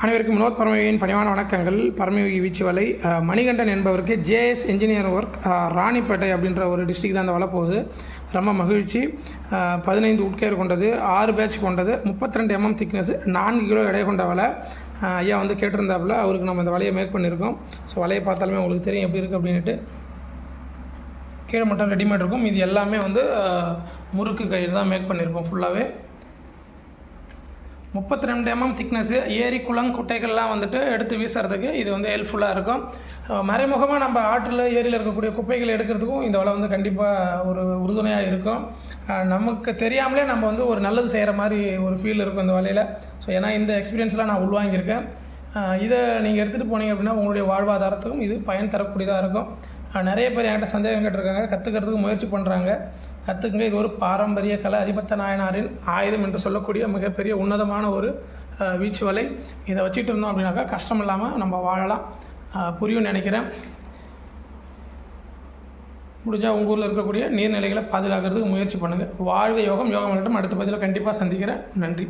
அனைவருக்கும் வினோத் பரமயோகியின் பணிவான வணக்கங்கள். பரமயோகி வீச்சு வலை மணிகண்டன் என்பவருக்கு ஜேஎஸ் இன்ஜினியர் ஒர்க் ராணிப்பேட்டை அப்படின்ற ஒரு டிஸ்ட்ரிக் தான் அந்த வலை போகுது ரொம்ப மகிழ்ச்சி. பதினைந்து உட்கேர் கொண்டது ஆறு பேட்ச் கொண்டது முப்பத்திரெண்டு எம்எம் mm திக்னஸ் நான்கு கிலோ எடை கொண்ட வலை. ஐயா வந்து கேட்டிருந்தாப்புல அவருக்கு நம்ம இந்த வலையை மேக் பண்ணியிருக்கோம். ஸோ வலையை பார்த்தாலுமே உங்களுக்கு தெரியும் எப்படி இருக்குது அப்படின்ட்டு கீழே மட்டும் ரெடிமேட் இருக்கும். இது எல்லாமே வந்து முறுக்கு கயிறு தான் மேக் பண்ணியிருக்கோம் ஃபுல்லாகவே முப்பத்தி ரெண்டு எம்எம் mm திக்னஸ்ஸு ஏரி குளம் குட்டைகள்லாம் வந்துட்டு எடுத்து வீசுறதுக்கு இது வந்து ஹெல்ப்ஃபுல்லாக இருக்கும். மறைமுகமாக நம்ம ஆற்றில் ஏரியில் இருக்கக்கூடிய குப்பைகள் எடுக்கிறதுக்கும் இந்த வலை வந்து கண்டிப்பாக ஒரு உறுதுணையாக இருக்கும். நமக்கு தெரியாமலே நம்ம வந்து ஒரு நல்லது செய்கிற மாதிரி ஒரு ஃபீல் இருக்கும் இந்த வலையில். ஸோ ஏன்னா இந்த எக்ஸ்பீரியன்ஸ்லாம் நான் உள்வாங்கியிருக்கேன். இதை நீங்கள் எடுத்துகிட்டு போனீங்க அப்படின்னா உங்களுடைய வாழ்வாதாரத்துக்கும் இது பயன் தரக்கூடியதாக இருக்கும். நிறைய பேர் என்கிட்ட சந்தேகம் கேட்டிருக்காங்க. கற்றுக்கிறதுக்கு முயற்சி பண்ணுறாங்க கற்றுக்குங்க இது ஒரு பாரம்பரிய கலை. அதிபத்த நாயனாரின் ஆயுதம் என்று சொல்லக்கூடிய மிகப்பெரிய உன்னதமான ஒரு வீச்சு வலை இதை வச்சுட்டு இருந்தோம் அப்படின்னாக்கா கஷ்டம் இல்லாமல் நம்ம வாழலாம். புரியும் நினைக்கிறேன். முடிஞ்சால் உங்கள் ஊரில் இருக்கக்கூடிய நீர்நிலைகளை பாதுகாக்கிறதுக்கு முயற்சி பண்ணுங்கள் வாழ்க யோகம். யோகம் மட்டும் அடுத்த பதிவில் கண்டிப்பாக சந்திக்கிறேன். நன்றி.